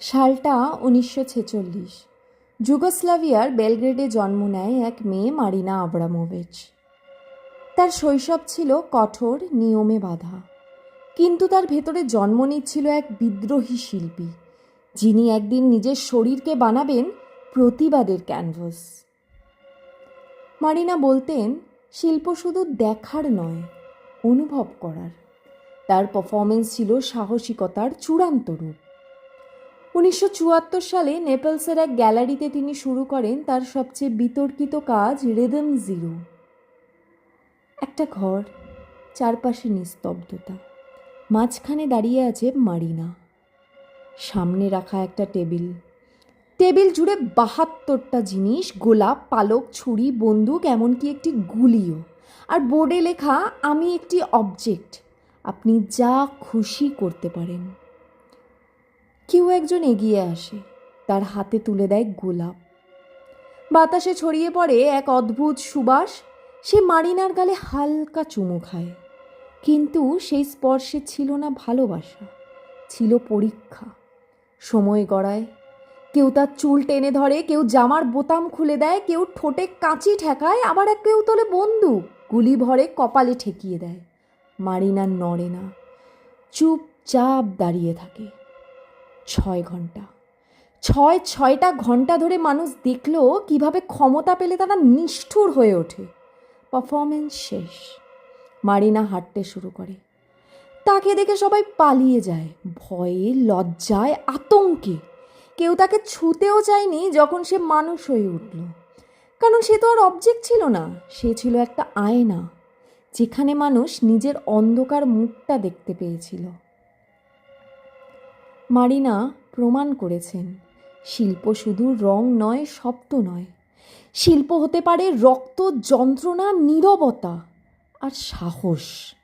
সালটা উনিশশো ছেচল্লিশ। যুগোস্লাভিয়ার বেলগ্রেডে জন্ম নেয় এক মেয়ে মারিনা আব্রামোভিচ। তার শৈশব ছিল কঠোর, নিয়মে বাঁধা। কিন্তু তার ভেতরে জন্ম নিচ্ছিল এক বিদ্রোহী শিল্পী, যিনি একদিন নিজের শরীরকে বানাবেন প্রতিবাদের ক্যানভাস। মারিনা বলতেন, শিল্প শুধু দেখার নয়, অনুভব করার। তার পারফরমেন্স ছিল সাহসিকতার চূড়ান্ত রূপ। উনিশশো চুয়াত্তর সালে নেপলসের এক গ্যালারিতে তিনি শুরু করেন তার সবচেয়ে বিতর্কিত কাজ, রেদম জিরো। একটা ঘর, চারপাশে নিস্তব্ধতা। মাঝখানে দাঁড়িয়ে আছে মারিনা। সামনে রাখা একটা টেবিল। টেবিল জুড়ে বাহাত্তরটা জিনিস, গোলাপ, পালক, ছুরি, বন্দুক, এমনকি একটি গুলিও। আর বোর্ডে লেখা, আমি একটি অবজেক্ট আপনি যা খুশি করতে পারেন। কেউ একজন এগিয়ে আসে, তার হাতে তুলে দেয় গোলাপ। বাতাসে ছড়িয়ে পড়ে এক অদ্ভুত সুবাস, সে মারিনার গালে হালকা চুমু খায়। কিন্তু সেই স্পর্শে ছিল না ভালোবাসা, ছিল পরীক্ষা। সময় গড়ায়, কেউ তার চুল টেনে ধরে, কেউ জামার বোতাম খুলে দেয়, কেউ ঠোঁটে কাঁচি ঠেকায়, আবার এক কেউ তোলে বন্দুক, গুলি ভরে কপালে ঠেকিয়ে দেয়। মারিনা নড়ে না, চুপচাপ দাঁড়িয়ে থাকে। ছয় ঘণ্টা। ছয়, ছয়টা ঘণ্টা ধরে মানুষ দেখল কীভাবে ক্ষমতা পেলে তারা নিষ্ঠুর হয়ে ওঠে। পারফরমেন্স শেষ। মারিনা হাঁটতে শুরু করে। তাকে দেখে সবাই পালিয়ে যায়। ভয়ে, লজ্জায়, আতঙ্কে। কেউ তাকে ছুতেও চায়নি যখন সে মানুষ হয়ে উঠল। কারণ সে তো আর অবজেক্ট ছিল না। সে ছিল একটা আয়না। যেখানে মানুষ নিজের অন্ধকার মুখটা দেখতে পেয়েছিল। মারিনা প্রমাণ করেছেন, শিল্প শুধু রং নয়, শব্দ নয়। শিল্প হতে পারে রক্ত, যন্ত্রণা, নীরবতা আর সাহস।